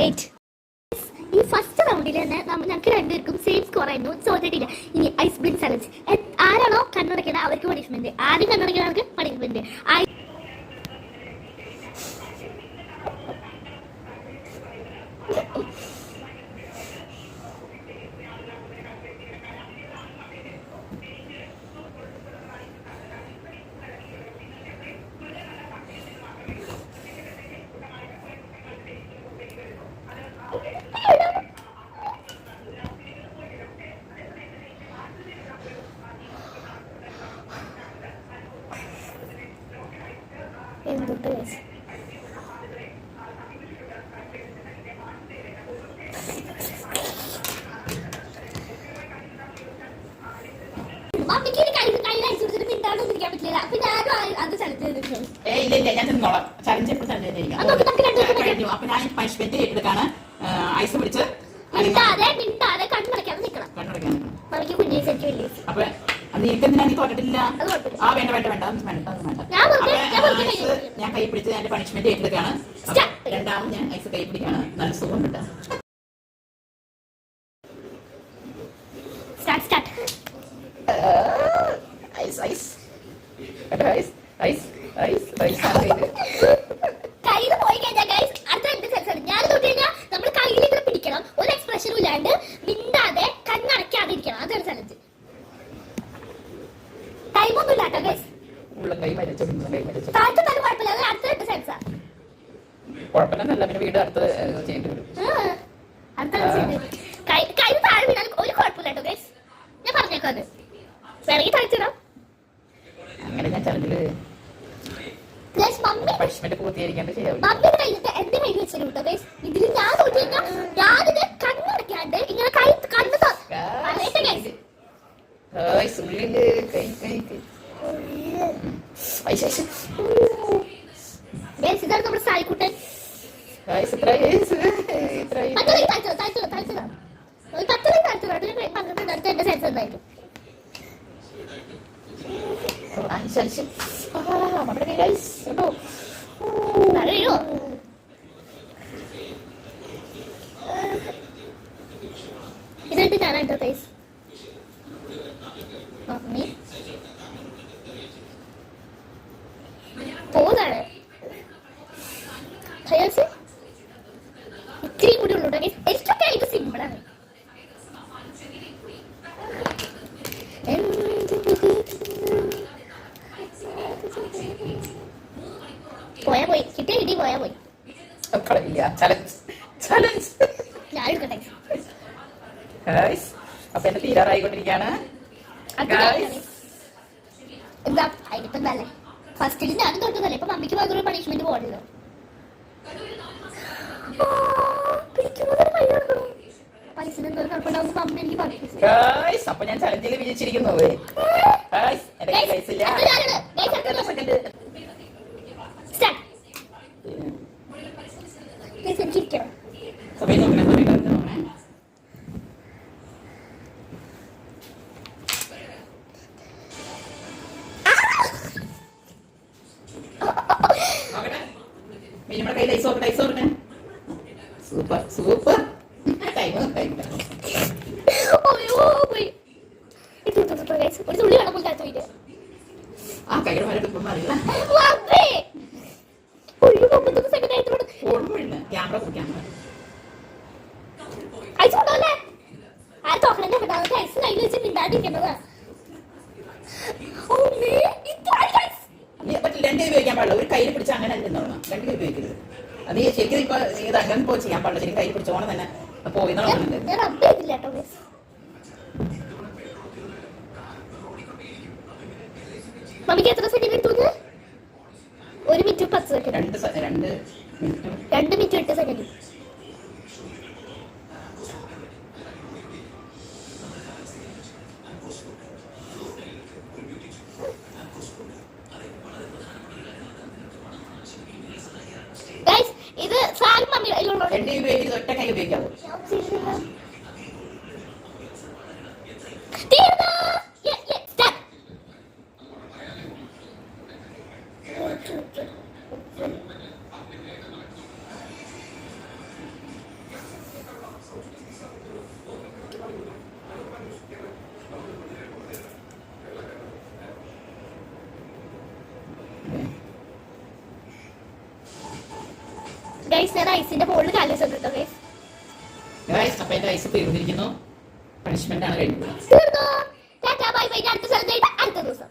ഈ ഫസ്റ്റ് റൗണ്ടിൽ തന്നെ ഞങ്ങൾക്ക് രണ്ടുപേർക്കും സെയിം സ്കോർ ആയിരുന്നു. ചോദിച്ചിട്ടില്ല ഇനി ഐസ് ബ്ലിൻ ചലഞ്ച് ആരാണോ കണ്ണടക്കുന്നത് അവർക്ക് പണിഷ്മെന്റ് ആദ്യം കണ്ണടക്കുന്നവർക്ക് പണിഷ്മെന്റ് പണിഷ്മെന്റ് എടുക്കാണ്. ഐസ് പിടിച്ച് കണ്ണടക്കാതെ നിൽക്കണം അപ്പൊ അത് എന്തിനാ നീ തോറ്റിട്ടില്ല ആ വേണ്ട വേണ്ട വേണ്ട അത് വേണ്ട അത് വേണ്ട. ഞാൻ കൈ- പിടിച്ച് എന്റെ പണിഷ്മെന്റ് ഏറ്റെടുക്കാണ് രണ്ടാമത് ഞാൻ ഐസ് കൈ പിടിക്കാണ് നല്ല സുഖം കിട്ടാം ice ice. Ice ice ice ice. കയ്യിൽ പോയി കഴിഞ്ഞാൽ അടുത്ത രണ്ട് സെൻസാണ് ഞാൻ തൊട്ട് കഴിഞ്ഞാൽ നമ്മൾ കയ്യിൽ ഇങ്ങനെ പിടിക്കണം. ഒരു എക്സ്പ്രഷനും ഇല്ലാണ്ട് കുഴപ്പമില്ല. പിന്നെ വീട് അടുത്ത് ചെയ്യേണ്ടി വരും. കൈ താഴെ വീണാൽ ഒരു കുഴപ്പമില്ല കേട്ടോ ഞാൻ പറഞ്ഞേക്കാം അത്. വേണമെങ്കിൽ തളിച്ചിടാം. അങ്ങനെ ഞാൻ ചലഞ്ചിൽ പണിഷ്മെന്റ് പൂർത്തീകരിക്കേണ്ട കയ്യിലത്തെ എന്റെ കയ്യിൽ വെച്ചിട്ട് കേട്ടോ ഇതിൽ ഞാൻ നോക്കി കഴിഞ്ഞാൽ ഞാനിത് കണ്ണടക്കാണ്ട് ഇങ്ങനെ കൈ കണ്ണ് കൈ കൈ കൈ. ഇതാണ് നമ്മുടെ സായിക്കുട്ടൻ ഐസ് ഇത്ര ഐസ് ഇത്ര ഐസ് മറ്റേ താഴ്ച താഴ്ച താഴ്ച ഒരു പത്ത് ലൈൻ താഴ്ച അതിന് പന്ത്രണ്ട് അടുത്ത് എന്റെ സെൻസ് എന്തായിരുന്നു ഐസ് ഐസ് ആ നമ്മുടെ കയ്യിൽ ഐസ് കേട്ടോ അറിയോ ഇതായിട്ട് ഞാനായിട്ട് ഗൈസ് മമ്മി പോകാണ് ഹയർസ് ഇത്തിരി കൂടി ഉള്ളൂ കേട്ടോ. എനിക്കൊക്കെ ഇത് സിമ്പിളാണ് പോയാ. കിട്ടിയ കിട്ടി പോയാ പോയി. ഞാൻ എടുക്കട്ടെ അപ്പൊ എന്റെ തീരാറായിക്കൊണ്ടിരിക്കുകയാണ് Guys. എന്താ? അതിനിപ്പോ എന്തല്ലേ ഫസ്റ്റിൽ ഞാനും തൊട്ടുന്നല്ലേ ഇപ്പൊ മമ്മിക്ക് മാത്രമേ പണിഷ്മെന്റ് ഗൈസ് അപ്പൊ ഞാൻ ചലഞ്ചിൽ വിജയിച്ചിരിക്കുന്നു ഗൈസ് എന്റെ കയ്യിൽ ഐസ് ഇല്ല അടുത്ത ഞാനാണ്. Guys, അടുത്ത ഒരു സെക്കൻഡ് സ്റ്റാർട്ട് എനിക്കിരിക്കണം സമയം നോക്കണേ സമയം കറക്റ്റ് നോക്കണേ നമ്മുടെ കയ്യിൽ ഐസ് നോക്കട്ടെ ഐസ് നോക്കട്ടെ സൂപ്പർ സൂപ്പർ. ആ കൈയുടെ മരം ഇപ്പം അറിയില്ല ക്യാമറ ക്യാമറ അയച്ചു കൊണ്ടല്ലേ ആ തോക്കണന്റെ പെട്ടെന്ന് ഐസ് കയ്യിൽ വെച്ച് മിണ്ടാണ്ടിരിക്കേണ്ടതാ രണ്ട് കൈ ഉപയോഗിക്കാൻ പാടില്ല. ഒരു കയ്യിൽ പിടിച്ച് അങ്ങനെ നിന്നോളണം രണ്ട് കൈ ഉപയോഗിക്കരുത്. അത് ശരിക്കും ഇപ്പൊ ഇത് അങ്ങനെ പോ ചെയ്യാൻ പാടില്ല. ശരിക്കും കയ്യിൽ പിടിച്ചോണം തന്നെ. പോയി. മമ്മിക്ക് എത്ര സെക്കൻഡ് എടുത്തു? ഒരു മിനിറ്റ് പത്ത് സെക്കൻഡ്. രണ്ട് രണ്ട് രണ്ട് മിനിറ്റ് എട്ട് സെക്കൻഡ്. ഇത് സാൽ മമ്മി അതിലുള്ള രണ്ട് കൈ ഉപയോഗിക്കരുത് ഒറ്റ കൈ ഉപയോഗിക്കാവൂ ഗൈസ് ഞാൻ ഐസിന്റെ ബോളിൽ കാലി കേട്ടോ ഗൈസ് ഗൈസ് അപ്പൊ എന്റെ ഐസ് തീർന്നിരിക്കുന്നു. പണിഷ്മെന്റ് ആണ് കഴിഞ്ഞത്. തീർന്നോ. ടാറ്റാ ബൈ ബൈ അടുത്ത സ്ഥലത്തായിട്ട് അടുത്ത ദിവസം.